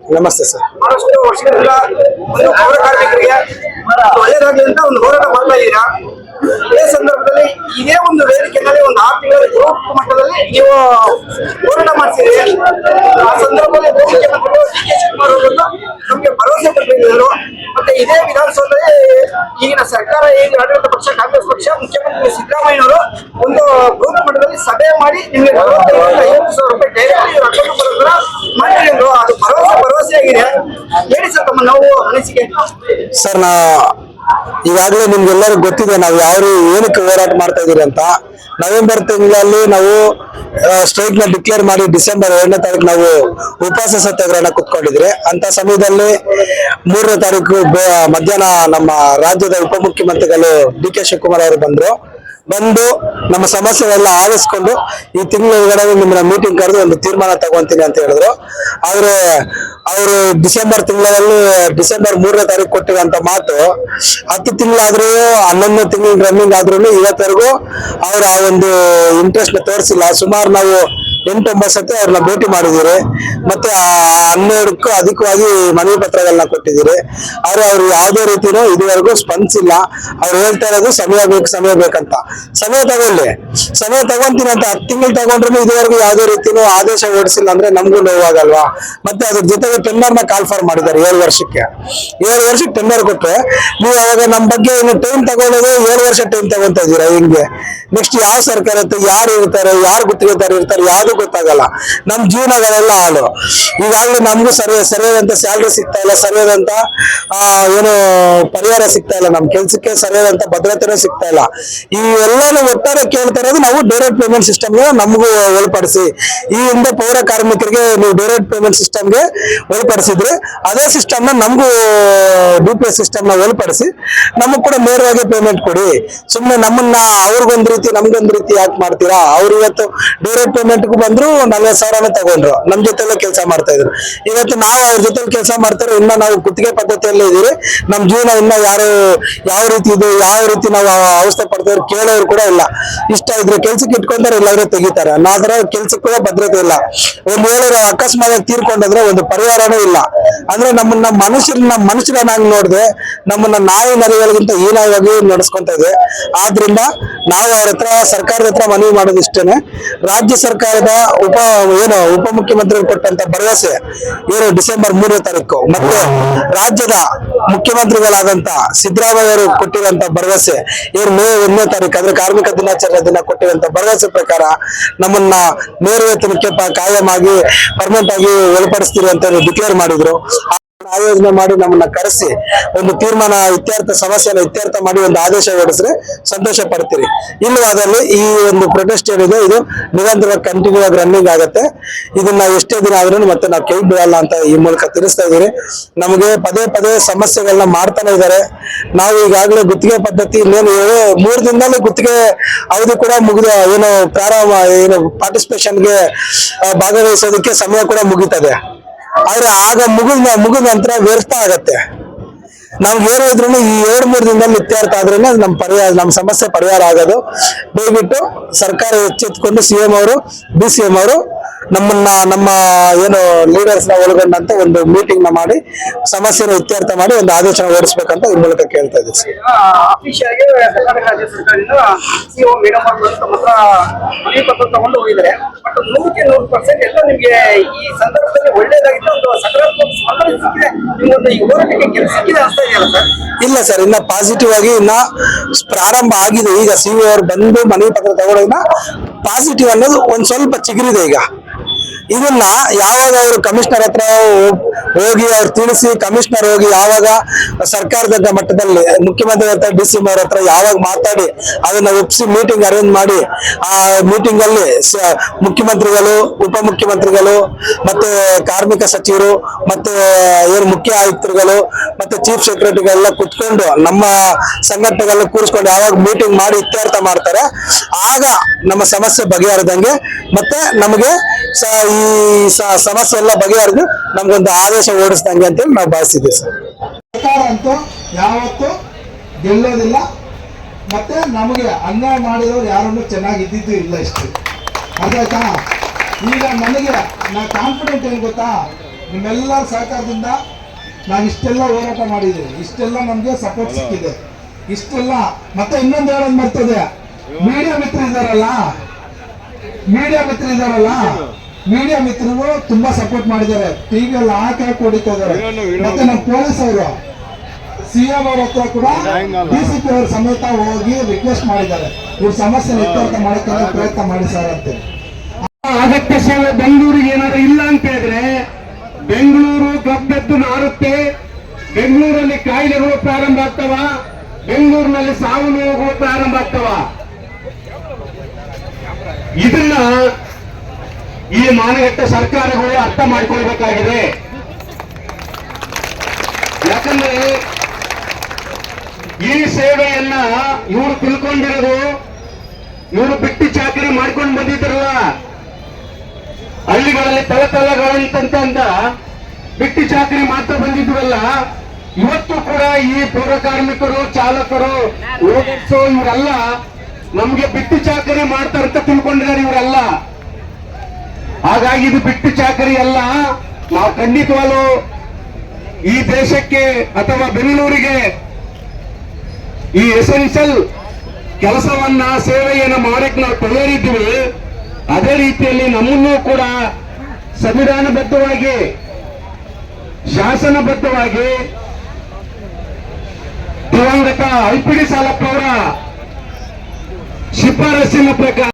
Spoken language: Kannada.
ನಮಸ್ತೆ ಸರ್. ಬಹಳಷ್ಟು ವರ್ಷಗಳಿಂದ ಒಂದು ಪೌರ ಕಾರ್ಮಿಕರಿಗೆ ಒಳ್ಳೆಯದಾಗಲಿ ಅಂತ ಒಂದು ಹೋರಾಟ ಮಾಡ್ತಾ ಇದ್ದೀರಾ? ಇದೇ ಸಂದರ್ಭದಲ್ಲಿ ಇದೇ ಒಂದು ವೇದಿಕೆಯಲ್ಲಿ ಒಂದು ಆರು ತಿಂಗಳ ಗ್ರೂಪ್ ಮಟ್ಟದಲ್ಲಿ ನೀವು ಹೋರಾಟ ಮಾಡ್ತೀರಿ ಆ ಸಂದರ್ಭದಲ್ಲಿ ಉಪಮುಖ್ಯಮಂತ್ರಿಗಳು ಡಿ ಕೆ ಶಿವಕುಮಾರ್ ಅವರನ್ನು ನಮಗೆ ಭರವಸೆ ಕೊಟ್ಟಿದ್ದರು. ಮತ್ತೆ ಇದೇ ವಿಧಾನಸೌಧದಲ್ಲಿ ಈಗಿನ ಸರ್ಕಾರ, ಈಗ ಆಡಳಿತ ಪಕ್ಷ, ಕಾಂಗ್ರೆಸ್ ಪಕ್ಷ ಮುಖ್ಯಮಂತ್ರಿ ಸಿದ್ದರಾಮಯ್ಯನವರು ಒಂದು ಗ್ರೂಪ್ ಮಟ್ಟದಲ್ಲಿ ಸಭೆ ಮಾಡಿ ನಿಮಗೆ ನಲವತ್ತೈದರಿಂದ ಐವತ್ತು ಸಾವಿರ ರೂಪಾಯಿ ಡೈರೆಕ್ಟ್ ಇವ್ರ ಅಕೌಂಟ್ ಬರೋದ್ರ ಮಾಡಿದ್ರು ಅದು ಭರವಸೆ ಭರವಸೆ ಆಗಿದೆ ಹೇಳಿ ಸರ್ ತಮ್ಮ ನಾವು ಅನಿಸಿಕೆ ಸರ್, ನಾ ಈಗಾಗಲೇ ನಿಮ್ಗೆಲ್ಲರಿಗೂ ಗೊತ್ತಿದೆ, ನಾವು ಯಾವ ಏನಕ್ಕೆ ಹೋರಾಟ ಮಾಡ್ತಾ ಇದೀರಿ ಅಂತ. ನವೆಂಬರ್ ತಿಂಗಳಲ್ಲಿ ನಾವು ಸ್ಟ್ರೈಕ್ನ ಡಿಕ್ಲೇರ್ ಮಾಡಿ ಡಿಸೆಂಬರ್ ಎರಡನೇ ತಾರೀಕು ನಾವು ಉಪವಾಸ ಸತ್ಯಾಗ್ರಹಣ ಕುತ್ಕೊಂಡಿದ್ರಿ. ಅಂತ ಸಮಯದಲ್ಲಿ ಮೂರನೇ ತಾರೀಕು ಮಧ್ಯಾಹ್ನ ನಮ್ಮ ರಾಜ್ಯದ ಉಪಮುಖ್ಯಮಂತ್ರಿಗಳು ಡಿ ಕೆ ಶಿವಕುಮಾರ್ ಅವರು ಬಂದ್ರು. ಬಂದು ನಮ್ಮ ಸಮಸ್ಯೆಗಳೆಲ್ಲ ಆಲಿಸ್ಕೊಂಡು ಈ ತಿಂಗಳೊಳಗಡೆ ನಿಮ್ಮನ್ನ ಮೀಟಿಂಗ್ ಕರೆದು ಒಂದು ತೀರ್ಮಾನ ತಗೊಂತೀನಿ ಅಂತ ಹೇಳಿದ್ರು. ಆದ್ರೆ ಅವರು ಡಿಸೆಂಬರ್ ತಿಂಗಳಲ್ಲಿ, ಡಿಸೆಂಬರ್ ಮೂರನೇ ತಾರೀಕು ಕೊಟ್ಟಿರುವಂತ ಮಾತು, ಹತ್ತು ತಿಂಗಳಾದ್ರೂ ಹನ್ನೊಂದು ತಿಂಗಳ ರನ್ನಿಂಗ್ ಆದ್ರೂ ಇವತ್ತರೆಗೂ ಅವ್ರ ಆ ಒಂದು ಇಂಟ್ರೆಸ್ಟ್ ತೋರಿಸಿಲ್ಲ. ಸುಮಾರು ನಾವು ಎಂಟು ಒಂಬತ್ತು ಸತಿ ಅವ್ರನ್ನ ಭೇಟಿ ಮಾಡಿದಿರಿ ಮತ್ತೆ ಹನ್ನೆರಡಕ್ಕೂ ಅಧಿಕವಾಗಿ ಮನವಿ ಪತ್ರಗಳನ್ನ ಕೊಟ್ಟಿದ್ದೀರಿ. ಆದ್ರೆ ಅವ್ರು ಯಾವುದೇ ರೀತಿನೂ ಇದುವರೆಗೂ ಸ್ಪಂದಿಸಿಲ್ಲ. ಅವ್ರು ಹೇಳ್ತಾ ಇರೋದು ಸಮಯ ಬೇಕು, ಸಮಯ ಬೇಕಂತ. ಸಮಯ ತಗೊಳ್ಳಿ. ಸಮಯ ತಗೊಂತೀನಿ ಅಂತ ಹತ್ತು ತಿಂಗಳು ತಗೊಂಡ್ರು ಇದುವರೆಗೂ ಯಾವುದೇ ರೀತಿನೂ ಆದೇಶ ಹೊರಡಿಸಿಲ್ಲ ಅಂದ್ರೆ ನಮಗೂ ನೋವಾಗಲ್ವಾ? ಮತ್ತೆ ಅದ್ರ ಜೊತೆಗೆ ಟೆಂಡರ್ನ ಕಾಲ್ ಫಾರ್ ಮಾಡಿದ್ದಾರೆ ಏಳು ವರ್ಷಕ್ಕೆ. ಏಳು ವರ್ಷಕ್ಕೆ ಟೆಂಡರ್ ಕೊಟ್ರೆ, ನೀವು ಅವಾಗ ನಮ್ಮ ಬಗ್ಗೆ ಏನು ಟೈಮ್ ತಗೊಳ್ಳೋದು? ಏಳು ವರ್ಷ ಟೈಮ್ ತಗೊಂತ ಇದ್ದೀರಾ? ಹಿಂಗೆ? ನೆಕ್ಸ್ಟ್ ಯಾವ ಸರ್ಕಾರ ಇರುತ್ತೆ ಯಾರು ಇರ್ತಾರೆ ಯಾರು ಗುತ್ತಿಗೆದಾರ ಇರ್ತಾರೆ ಯಾವ್ದು ಗೊತ್ತಾಗಲ್ಲ. ನಮ್ ಜೀವನಗಳೆಲ್ಲ ಹಾಳು. ಈಗಾಗಲೇ ನಮಗೂ ಸರಿ ಸರಿಯಾದಂತ ಸ್ಯಾಲ್ರಿ ಸಿಗ್ತಾ ಇಲ್ಲ ಸರಿಯಾದಂತ ಏನು ಪರಿಹಾರ ಸಿಗ್ತಾ ಇಲ್ಲ, ನಮ್ ಕೆಲ್ಸಕ್ಕೆ ಸರಿಯಾದಂತ ಭದ್ರತೆನೂ ಸಿಗ್ತಾ ಇಲ್ಲ. ಈ ಎಲ್ಲಾನು ಒಟ್ಟಾರೆ ಕೇಳ್ತಾ ಇರೋದು ನಾವು ಡೈರೆಕ್ಟ್ ಪೇಮೆಂಟ್ ಸಿಸ್ಟಮ್ಗೆ ನಮಗೂ ಒಳಪಡಿಸಿ. ಈ ಹಿಂದೆ ಪೌರ ಕಾರ್ಮಿಕರಿಗೆ ನೀವು ಡೈರೆಕ್ಟ್ ಪೇಮೆಂಟ್ ಸಿಸ್ಟಮ್ಗೆ ಒಳಪಡಿಸಿದ್ರೆ ಅದೇ ಸಿಸ್ಟಮ್ನ ನಮಗೂ ಡಿ ಪಿ ಎಸ್ ಸಿಸ್ಟಮ್ನ ಒಳಪಡಿಸಿ ನಮಗ್ ಕೂಡ ನೇರವಾಗಿ ಪೇಮೆಂಟ್ ಕೊಡಿ. ಸುಮ್ಮನೆ ನಮ್ಮನ್ನ ಅವ್ರಿಗೊಂದ್ ರೀತಿ ನಮ್ಗೊಂದ್ ರೀತಿ ಯಾಕೆ ಮಾಡ್ತೀರಾ? ಅವ್ರು ಇವತ್ತು ಡೈರೆಕ್ಟ್ ಪೇಮೆಂಟ್ಗೂ ಬಂದ್ರು ನಲ್ವತ್ ಸಾವಿರನೇ ತಗೊಂಡ್ರು. ನಮ್ ಜೊತೆಲ್ಲ ಕೆಲಸ ಮಾಡ್ತಾ ಇದ್ರು. ಇವತ್ತು ನಾವು ಅವ್ರ ಜೊತೆ ಕೆಲಸ ಮಾಡ್ತಾರೆ, ಇನ್ನ ನಾವು ಕುತ್ತಿಗೆ ಪದ್ಧತಿಯಲ್ಲೇ ಇದೀವಿ ನಮ್ ಜೀವನ ಇನ್ನ ಯಾರು ಯಾವ ರೀತಿ ಇದು, ಯಾವ ರೀತಿ ನಾವು ಅವಸ್ಥೆ ಪಡ್ತಾರೆ ಕೇಳೋರು ಕೂಡ ಇಲ್ಲ. ಇಷ್ಟ ಇದ್ರೆ ಕೆಲ್ಸಕ್ಕೆ ಇಟ್ಕೊಂತಾರೆ ಇಲ್ಲಾಂದ್ರೆ ತೆಗಿತಾರೆ. ನಾದ್ರ ಕೆಲ್ಸಕ್ಕೆ ಕೂಡ ಭದ್ರತೆ ಇಲ್ಲ. ಒಂದ್ ಹೇಳೋರು ಅಕಸ್ಮಾತ್ ತೀರ್ಕೊಂಡಂದ್ರೆ ಒಂದು ಪರಿಹಾರನೂ ಇಲ್ಲ. ಅಂದ್ರೆ ನಮ್ಮನ್ನ ಮನುಷ್ಯರನ್ನ ನಾಗ್ ನೋಡಿದೆ ನಮ್ಮನ್ನ ನಾಯಿ ನರಿಗಳಿಗಿಂತ ಹೀನಾಗಿ ನಡೆಸ್ಕೊಂತ ಇದೆ. ಆದ್ರಿಂದ ನಾವು ಅವ್ರ ಹತ್ರ, ಸರ್ಕಾರದ ಹತ್ರ ಮನವಿ ಮಾಡೋದಿಷ್ಟೇನೆ. ರಾಜ್ಯ ಸರ್ಕಾರದ ಉಪ, ಏನು, ಉಪಮುಖ್ಯಮಂತ್ರಿಗಳು ಕೊಟ್ಟಂತ ಭರವಸೆ ಏನು ಡಿಸೆಂಬರ್ ಮೂರನೇ ತಾರೀಕು. ಮತ್ತೆ ರಾಜ್ಯದ ಮುಖ್ಯಮಂತ್ರಿಗಳಾದಂತ ಸಿದ್ದರಾಮಯ್ಯ ಅವರು ಕೊಟ್ಟಿರುವಂತ ಭರವಸೆ ಏನು ಮೇ ಒಂದನೇ ತಾರೀಕು, ಅಂದ್ರೆ ಕಾರ್ಮಿಕ ದಿನಾಚರಣೆ ದಿನ ಕೊಟ್ಟಿರುವಂತ ಭರವಸೆ ಪ್ರಕಾರ ನಮ್ಮನ್ನ ಮೇರು ವೇತನಕ್ಕೆ ಕಾಯಂ ಆಗಿ ಪರ್ಮನೆಂಟ್ ಆಗಿ ಒಳಪಡಿಸ್ತೀರಿ ಅಂತ ಡಿಕ್ಲೇರ್ ಮಾಡಿದ್ರು. ಆಯೋಜನೆ ಮಾಡಿ ನಮ್ಮನ್ನ ಕರೆಸಿ ಒಂದು ತೀರ್ಮಾನ, ಇತ್ಯರ್ಥ ಸಮಸ್ಯೆನ ಇತ್ಯರ್ಥ ಮಾಡಿ ಒಂದು ಆದೇಶ ಹೊರಡಿಸಿದ್ರೆ ಸಂತೋಷ ಪಡ್ತೀರಿ. ಇಲ್ಲವಾದಲ್ಲಿ ಈ ಒಂದು ಪ್ರೊಟೆಸ್ಟ್ ಏನಿದೆ, ಇದು ನಿರಂತರ ಕಂಟಿನ್ಯೂ ಆಗಿ ರನ್ನಿಂಗ್ ಆಗುತ್ತೆ. ಇದನ್ನ ಎಷ್ಟೇ ದಿನ ಆದ್ರೂ ಮತ್ತೆ ನಾವು ಕೈ ಬಿಡಲ್ಲ ಅಂತ ಈ ಮೂಲಕ ತಿಳಿಸ್ತಾ ಇದ್ದೀರಿ. ನಮಗೆ ಪದೇ ಪದೇ ಸಮಸ್ಯೆಗಳನ್ನ ಮಾಡ್ತಾನೆ ಇದ್ದಾರೆ. ನಾವು ಈಗಾಗಲೇ ಗುತ್ತಿಗೆ ಪದ್ಧತಿ ಇನ್ನೇನು ಮೂರು ದಿನದಲ್ಲಿ ಗುತ್ತಿಗೆ ಅವಧಿ ಕೂಡ ಮುಗಿದ ಏನು ಪ್ರಾರಂಭ, ಏನು ಪಾರ್ಟಿಸಿಪೇಷನ್ಗೆ ಭಾಗವಹಿಸೋದಕ್ಕೆ ಸಮಯ ಕೂಡ ಮುಗೀತದೆ. ಆದ್ರೆ ಆಗ ಮುಗಿದ ಮುಗಿದ ನಂತರ ವ್ಯರ್ಥ ಆಗತ್ತೆ. ನಮ್ಗೆ ಏನೋ ಇದ್ರು ಈ ಎರಡು ಮೂರು ದಿನದಲ್ಲಿ ಇತ್ಯರ್ಥ ಆದ್ರೇನೆ ನಮ್ಮ ಪರಿಹಾರ ನಮ್ಮ ಸಮಸ್ಯೆ ಪರಿಹಾರ ಆಗೋದು. ದಯವಿಟ್ಟು ಸರ್ಕಾರ ಎಚ್ಚೆತ್ಕೊಂಡು ಸಿ ಎಂ ಅವರು, ಡಿ ಸಿ ಎಂ ಅವರು ನಮ್ಮನ್ನ ನಮ್ಮ ಏನು ಲೀಡರ್ಸ್ನ ಒಳಗೊಂಡಂತ ಒಂದು ಮೀಟಿಂಗ್ನ ಮಾಡಿ ಸಮಸ್ಯೆನ ಇತ್ಯರ್ಥ ಮಾಡಿ ಒಂದು ಆದೇಶನ ಹೊರಡಿಸ್ಬೇಕಂತ ಈ ಮೂಲಕ ಕೇಳ್ತಾ ಇದೆಯಲ್ಲ ಸರ್. ಇಲ್ಲ ಸರ್ ಇನ್ನ ಪಾಸಿಟಿವ್ ಆಗಿ ಇನ್ನ ಪ್ರಾರಂಭ ಆಗಿದೆ. ಈಗ ಸಿ ಅವರು ಬಂದು ಮನವಿ ಪತ್ರ ತಗೊಳ್ಳೋದನ್ನ ಪಾಸಿಟಿವ್ ಅನ್ನೋದು ಒಂದ್ ಸ್ವಲ್ಪ ಚಿಗುರಿದೆ ಈಗ. ಇದನ್ನ ಯಾವಾಗ ಅವರು ಕಮಿಷನರ್ ಹತ್ರ ಹೋಗ್- ಅವ್ರು ತಿಳಿಸಿ ಕಮಿಷನರ್ ಹೋಗಿ ಯಾವಾಗ ಸರ್ಕಾರದ ಮಟ್ಟದಲ್ಲಿ, ಮುಖ್ಯಮಂತ್ರಿ ಹತ್ರ ಡಿ ಸಿ ಅವ್ರ ಹತ್ರ ಯಾವಾಗ ಮಾತಾಡಿ ಅದನ್ನ ಒಪ್ಪಿಸಿ ಮೀಟಿಂಗ್ ಅರೇಂಜ್ ಮಾಡಿ, ಆ ಮೀಟಿಂಗ್ ಅಲ್ಲಿ ಮುಖ್ಯಮಂತ್ರಿಗಳು ಉಪಮುಖ್ಯಮಂತ್ರಿಗಳು ಮತ್ತೆ ಕಾರ್ಮಿಕ ಸಚಿವರು, ಮತ್ತೆ ಏನು ಮುಖ್ಯ ಆಯುಕ್ತರುಗಳು, ಮತ್ತೆ ಚೀಫ್ ಸೆಕ್ರೆಟರಿಗಳೆಲ್ಲ ಕುತ್ಕೊಂಡು ನಮ್ಮ ಸಂಘಟನೆಗಳನ್ನ ಕೂರಿಸ್ಕೊಂಡು ಯಾವಾಗ ಮೀಟಿಂಗ್ ಮಾಡಿ ಇತ್ಯರ್ಥ ಮಾಡ್ತಾರೆ, ಆಗ ನಮ್ಮ ಸಮಸ್ಯೆ ಬಗೆಹರಿದಂಗೆ ಮತ್ತೆ ನಮಗೆ ಈ ಸಮಸ್ಯೆ ಎಲ್ಲ ಬಗೆಹರಿದು ನಮ್ಗೊಂದು ಆದೇಶ ಓಡಿಸ್ದಂಗೆ ಅಂತೇಳಿ ನಾವು ಭಾವಿಸಿದ್ದೀವಿ ಸರ್. ಸರ್ಕಾರ ಅಂತೂ ಯಾವತ್ತೂ ಗೆಲ್ಲೋದಿಲ್ಲ. ಮತ್ತೆ ನಮಗೆ ಅನ್ಯಾಯ ಮಾಡಿದವರು ಯಾರನ್ನು ಚೆನ್ನಾಗಿ ಇದ್ದಿದ್ದು ಇಲ್ಲ ಇಷ್ಟು. ಅದಾಯ್ತಾ ಈಗ ನನಗೆ ನಾ ಕಾನ್ಫಿಡೆಂಟ್ ಏನು ಗೊತ್ತಾ? ನಿಮ್ಮೆಲ್ಲರ ಸಹಕಾರದಿಂದ ನಾನು ಇಷ್ಟೆಲ್ಲ ಹೋರಾಟ ಮಾಡಿದ್ದೀವಿ ಇಷ್ಟೆಲ್ಲ ನಮಗೆ ಸಪೋರ್ಟ್ ಸಿಕ್ಕಿದೆ. ಇಷ್ಟೆಲ್ಲ, ಮತ್ತೆ ಇನ್ನೊಂದು ಹೇಳೋದು ಬರ್ತದೆ ಮೀಡಿಯಾ ಮಿತ್ರ ಇದ್ದಾರಲ್ಲ ಮೀಡಿಯಾ ಮಿತ್ರ ಇದಾರಲ್ಲ ಮೀಡಿಯಾ ಮಿತ್ರರು ತುಂಬಾ ಸಪೋರ್ಟ್ ಮಾಡಿದ್ದಾರೆ. ಟಿವಿಯಲ್ಲಿ ಹಾಕಿ ಹಾಕಿ ಹೊಡಿತಾ ಇದಾರೆ ಮತ್ತೆ ನಮ್ಮ ಪೊಲೀಸ್ ಅವರು ಸಿಎಂ ಅವ್ರ ಹತ್ರ ಕೂಡ ಡಿಸಿಪಿ ಅವ್ರ ಸಮೇತ ಹೋಗಿ ರಿಕ್ವೆಸ್ಟ್ ಮಾಡಿದ್ದಾರೆ. ಇವ್ರ ಸಮಸ್ಯೆ ಇತ್ಯರ್ಥ ಮಾಡಕ್ಕೆ ಪ್ರಯತ್ನ ಮಾಡಿ ಸರ್ ಅಂತ ಅಗತ್ಯ ಸೇವೆ ಬೆಂಗಳೂರಿಗೆ ಏನಾದ್ರು ಇಲ್ಲ ಅಂತ ಹೇಳಿದ್ರೆ ಬೆಂಗಳೂರು ಗಬ್ಬೆದ್ದು ನಾರುತ್ತೆ. ಬೆಂಗಳೂರಲ್ಲಿ ಕಾಯಿಲೆಗಳು ಪ್ರಾರಂಭ ಆಗ್ತವ. ಬೆಂಗಳೂರಿನಲ್ಲಿ ಸಾವು ನೋವುಗಳು ಪ್ರಾರಂಭ ಆಗ್ತವ. ಇದನ್ನ ಈ ಮಾನಗಟ್ಟ ಸರ್ಕಾರಗಳು ಅರ್ಥ ಮಾಡಿಕೊಳ್ಬೇಕಾಗಿದೆ ಯಾಕಂದ್ರೆ ಈ ಸೇವೆಯನ್ನ ಇವರು ತಿಳ್ಕೊಂಡಿರೋದು, ಇವರು ಬಿಟ್ಟು ಚಾಕರಿ ಮಾಡ್ಕೊಂಡು ಬಂದಿದ್ರಲ್ಲ, ಹಳ್ಳಿಗಳಲ್ಲಿ ತಳತಳಗಳಂತಂತ ಬಿಟ್ಟು ಚಾಕರಿ ಮಾಡ್ತಾ ಬಂದಿದ್ವಲ್ಲ, ಇವತ್ತು ಕೂಡ ಈ ಪೌರ ಕಾರ್ಮಿಕರು, ಚಾಲಕರು ಓಡರ್ಸು ಇವರೆಲ್ಲ ನಮ್ಗೆ ಬಿಟ್ಟು ಚಾಕರಿ ಮಾಡ್ತಾರಂತ ತಿಳ್ಕೊಂಡಿದ್ದಾರೆ ಇವರೆಲ್ಲ. ಹಾಗಾಗಿ ಇದು ಬಿಟ್ಟು ಚಾಕರಿ ಅಲ್ಲ. ನಾವು ಖಂಡಿತವಾಗ್ಲೂ ಈ ದೇಶಕ್ಕೆ ಅಥವಾ ಬೆಂಗಳೂರಿಗೆ ಈ ಎಸೆನ್ಷಿಯಲ್ ಕೆಲಸವನ್ನ, ಸೇವೆಯನ್ನು ಮಾಡಕ್ಕೆ ನಾವು ತಯಾರಿದ್ದೀವಿ. ಅದೇ ರೀತಿಯಲ್ಲಿ ನಮ್ಮನ್ನು ಕೂಡ ಸಂವಿಧಾನಬದ್ಧವಾಗಿ, ಶಾಸನಬದ್ಧವಾಗಿ ದಿವಂಗತ ಐಪಿಡಿ ಸಾಲಪ್ಪ ಅವರ ಶಿಫಾರಸ್ಸಿನ ಪ್ರಕಾರ